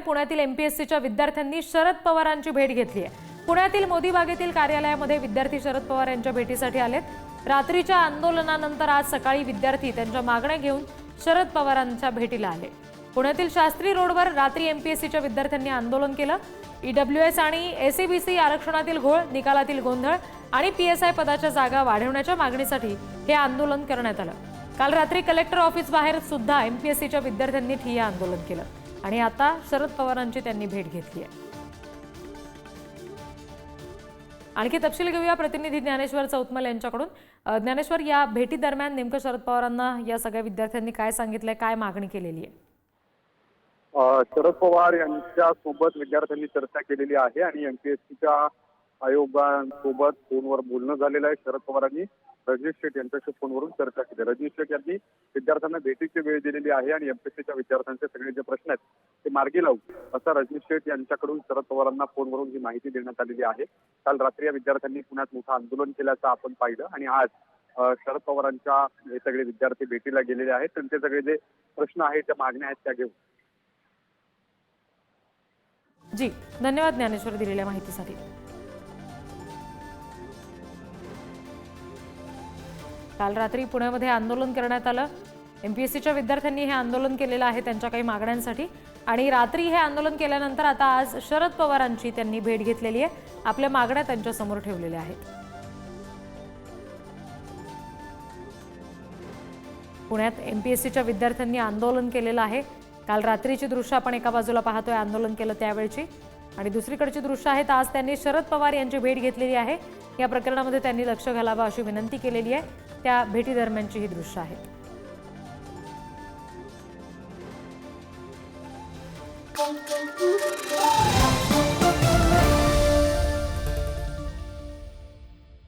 आहे. पुण्यातील एमपीएससीच्या विद्यार्थ्यांनी शरद पवारांची भेट घेतली आहे. पुण्यातील मोदी बागेतील कार्यालयामध्ये विद्यार्थी शरद पवार यांच्या भेटीसाठी आलेत. रात्रीच्या आंदोलनानंतर आज सकाळी विद्यार्थी त्यांच्या मागण्या घेऊन शरद पवारांच्या भेटीला आले. पुण्यातील शास्त्री रोडवर रात्री एमपीएससीच्या विद्यार्थ्यांनी आंदोलन केलं. ईडब्ल्यू एस आणि एसीबीसी आरक्षणातील घोळ निकालातील गोंधळ आणि पीएसआय पदाच्या जागा वाढवण्याच्या मागणीसाठी हे आंदोलन करण्यात आलं. काल रात्री कलेक्टर ऑफिस बाहेर सुद्धा एमपीएससीच्या विद्यार्थ्यांनी ठिय्या आंदोलन केलं. आणि आता शरद पवारांची त्यांनी भेट घेतली आहे. आणखी तपशील घेऊया प्रतिनिधी ज्ञानेश्वर चौतमल यांच्याकडून. ज्ञानेश्वर या भेटी दरम्यान नेमकं शरद पवारांना या सगळ्या विद्यार्थ्यांनी काय सांगितलंय काय मागणी केलेली आहे? शरद पवार यांच्या सोबत विद्यार्थ्यांनी चर्चा केलेली आहे आणि एमपीएससीच्या आयोगासोबत फोनवर बोलणं झालेलं आहे. शरद पवारांनी रजनीश शेठ यांच्याशी फोनवरून चर्चा केली. रजनीश शेठ यांनी विद्यार्थ्यांना भेटीची वेळ दिलेली आहे आणि एमपीएससीच्या विद्यार्थ्यांचे सगळे जे प्रश्न आहेत ते मार्गी लावू. असं रजनीश शेठ यांच्याकडून शरद पवारांना फोनवरून ही माहिती देण्यात आलेली आहे. काल रात्री या विद्यार्थ्यांनी पुण्यात मोठं आंदोलन केल्याचं आपण पाहिलं आणि आज शरद पवारांच्या हे सगळे विद्यार्थी भेटीला गेलेले आहेत त्यांचे सगळे जे प्रश्न आहेत त्या मागण्या आहेत त्या घेऊन. जी धन्यवाद ज्ञानेश्वर दिलेल्या माहितीसाठी. काल रात्री पुण्यामध्ये आंदोलन करण्यात आलं. एमपीएससीच्या विद्यार्थ्यांनी हे आंदोलन केलेलं आहे त्यांच्या काही मागण्यांसाठी. आणि रात्री हे आंदोलन केल्यानंतर आता आज शरद पवारांची त्यांनी भेट घेतलेली आहे. आपल्या मागण्या त्यांच्यासमोर ठेवलेल्या आहेत. पुण्यात एमपीएससीच्या विद्यार्थ्यांनी आंदोलन केलेलं आहे. काल रात्रीची दृश्य आपण एका बाजूला पाहतोय आंदोलन केलं त्यावेळची. आणि दुसरीकडची दृश्य आहेत आज त्यांनी शरद पवार यांची भेट घेतलेली आहे या प्रकरणामध्ये त्यांनी लक्ष घालावं अशी विनंती केलेली आहे त्या भेटी दरम्यानची ही दृश्य आहेत Thank you.